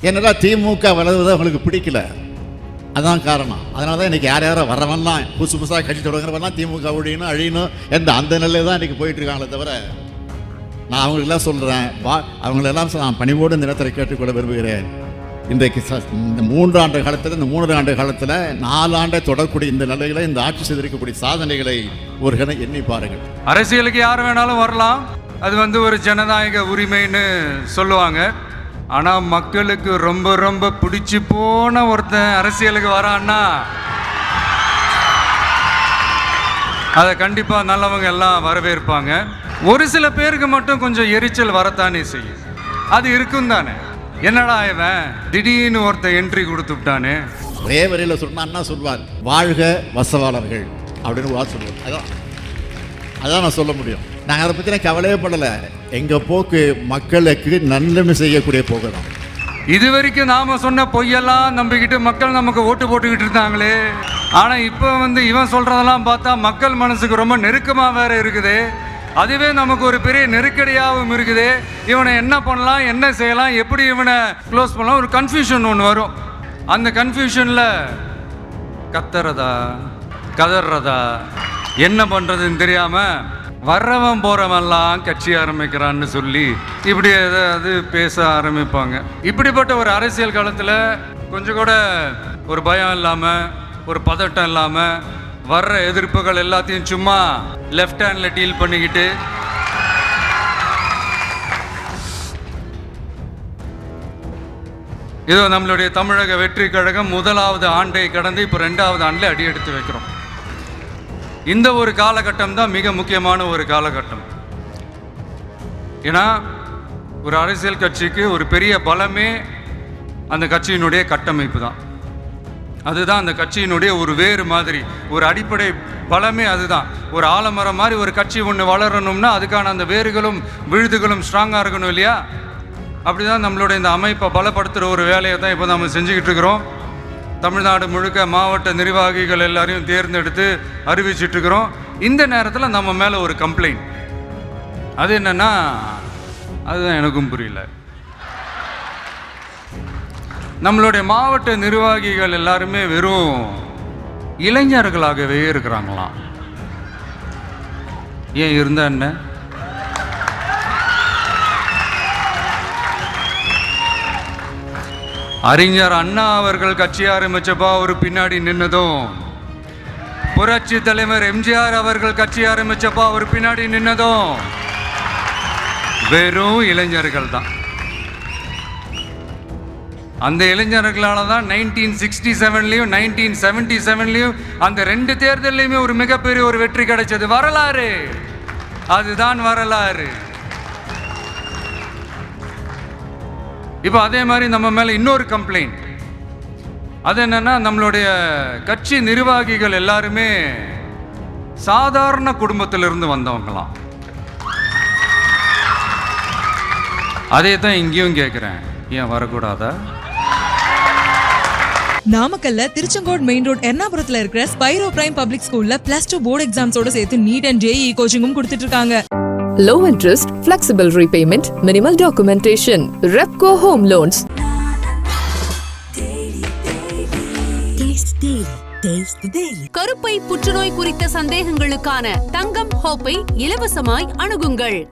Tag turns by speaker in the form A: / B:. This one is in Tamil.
A: என்னடா திமுக வளர்வது அவங்களுக்கு பிடிக்கல? அதான் காரணம். அதனால தான் இன்றைக்கி யார் யாரோ வரவன்லாம் புதுசு புதுசாக கட்சி தொடங்குறவெல்லாம் திமுக ஒழியணும் அழியணும் என்ற அந்த நிலையில் தான் இன்றைக்கி போயிட்டுருக்காங்களே தவிர நான் அவங்களுக்கெல்லாம் சொல்கிறேன் வா அவங்களெல்லாம் நான் பணிவோடு இந்த நேரத்தில் கேட்டுக்கொள்ள விரும்புகிறேன். இன்றைக்கு ச- இந்த மூன்று ஆண்டு காலத்தில் இந்த மூன்று ஆண்டு காலத்தில் நாலு ஆண்டை தொடரக்கூடிய இந்த நிலைகளை இந்த ஆட்சி செய்திருக்கக்கூடிய சாதனைகளை ஒரு கணம் எண்ணி பாருங்கள்.
B: அரசியலுக்கு யார் வேணாலும் வரலாம். அது வந்து ஒரு ஜனநாயக உரிமைன்னு சொல்லுவாங்க. ஆனால் மக்களுக்கு ரொம்ப ரொம்ப பிடிச்சி போன ஒருத்தன் அரசியலுக்கு வரான்னா அதை கண்டிப்பாக நல்லவங்க எல்லாம் வரவேற்பாங்க. ஒரு சில பேருக்கு மட்டும் கொஞ்சம் எரிச்சல் வரத்தானே செய்யும். அது இருக்கும் தானே. என்னடா இவன்? திடீர்னு ஒருத்தன் என்ட்ரி கொடுத்துட்டானே
A: ஒரே வரையில் சொன்னான்னா சொல்வார் வாழ்க வசவாளர்கள். அப்படின்னு வா வார்த்தை சொல்லுவார். அதான் அதான் நான் சொல்ல முடியும். நாங்கள் அதை பற்றின கவலையே படலை. எங்கள் போக்கு மக்களுக்கு நல்லமை செய்யக்கூடிய போக்கு தான்.
B: இது வரைக்கும் நாம சொன்ன பொய்யெல்லாம் நம்பிக்கிட்டு மக்கள் நமக்கு ஓட்டு போட்டுக்கிட்டு இருந்தாங்களே. ஆனால் இப்போ வந்து இவன் சொல்கிறதெல்லாம் பார்த்தா மக்கள் மனசுக்கு ரொம்ப நெருக்கமாக வேற இருக்குது. அதுவே நமக்கு ஒரு பெரிய நெருக்கடியாகவும் இருக்குது. இவனை என்ன பண்ணலாம் என்ன செய்யலாம் எப்படி இவனை க்ளோஸ் பண்ணலாம் ஒரு கன்ஃபியூஷன் ஒன்று வரும். அந்த கன்ஃபியூஷனில் கத்துறதா கதறதா என்ன பண்ணுறதுன்னு தெரியாமல் வர்றவன் போறவன்லாம் கட்சி ஆரம்பிக்கிறான்னு சொல்லி இப்படி ஏதாவது பேச ஆரம்பிப்பாங்க. இப்படிப்பட்ட ஒரு அரசியல் காலத்தில் கொஞ்சம் கூட ஒரு பயம் இல்லாமல் ஒரு பதட்டம் இல்லாமல் வர்ற எதிர்ப்புகள் எல்லாத்தையும் சும்மா லெஃப்ட் ஹேண்டில் டீல் பண்ணிக்கிட்டு இதோ நம்மளுடைய தமிழக வெற்றி கழகம் முதலாவது ஆண்டை கடந்து இப்போ ரெண்டாவது ஆண்டில் அடி எடுத்து வைக்கிறோம். இந்த ஒரு காலகட்டம் தான் மிக முக்கியமான ஒரு காலகட்டம். ஏன்னா ஒரு அரசியல் கட்சிக்கு ஒரு பெரிய பலமே அந்த கட்சியினுடைய கட்டமைப்பு தான். அதுதான் அந்த கட்சியினுடைய ஒரு வேறு மாதிரி ஒரு அடிப்படை பலமே அதுதான். ஒரு ஆலமரம் மாதிரி ஒரு கட்சி ஒன்று வளரணும்னா அதுக்கான அந்த வேர்களும் விழுதுகளும் ஸ்ட்ராங்காக இருக்கணும் இல்லையா? அப்படிதான் நம்மளுடைய இந்த அமைப்பை பலப்படுத்துகிற ஒரு வேலையை தான் இப்போ நம்ம செஞ்சுக்கிட்டு இருக்கிறோம். தமிழ்நாடு முழுக்க மாவட்ட நிர்வாகிகள் எல்லாரையும் தேர்ந்தெடுத்து அறிவிச்சிட்டு இருக்கிறோம் இந்த நேரத்தில் நம்ம மேலே ஒரு கம்ப்ளைண்ட் அது என்னன்னா அதுதான் எனக்கும் புரியல. நம்மளுடைய மாவட்ட நிர்வாகிகள் எல்லாருமே வெறும் இளைஞர்களாகவே இருக்கிறாங்களாம். ஏன் இருந்தா என்ன? அறிஞர் அண்ணா அவர்கள் கட்சி ஆரம்பிச்சப்பா அவர் பின்னாடி நின்னதும். புரட்சி தலைவர் எம்ஜிஆர் அவர்கள் கட்சி ஆரம்பிச்சப்பா அவர் பின்னாடி நின்னதும். வெறும் இளைஞர்கள் தான். அந்த இளைஞர்களால தான் நைன்டீன் சிக்ஸ்டி செவன்லையும் நைன்டீன் செவன்டி செவன்லையும் அந்த ரெண்டு தேர்தல்லையுமே ஒரு மிகப்பெரிய ஒரு வெற்றி கிடைச்சது வரலாறு. அதுதான் வரலாறு. இப்போ அதே மாதிரி நம்ம மேல இன்னொரு கம்ப்ளைண்ட் அது என்னன்னா நம்மளுடைய கட்சி நிர்வாகிகள் எல்லாருமே சாதாரண குடும்பத்திலிருந்து வந்தவங்களாம். அதே தான் இங்கேயும் கேட்குறேன் ஏன் வரக்கூடாதா?
C: நாமக்கல்ல திருச்செங்கோடு மெயின் ரோட் எர்ணாபுரத்துல இருக்கிற ஸ்பைரோ பிரைம் பப்ளிக் ஸ்கூல்ல பிளஸ் டூ போர்டு எக்ஸாம்ஸோட சேர்த்து நீட் அண்ட் ஜேஇ கோச்சிங்கும் கொடுத்துட்டு இருக்காங்க.
D: Low interest flexible repayment minimal documentation Repco home loans
E: கருப்பை புற்றுநோய் குறித்த சந்தேகங்களுக்கான தங்கம் ஹோப்பை இலவசமாய் அணுகுங்கள்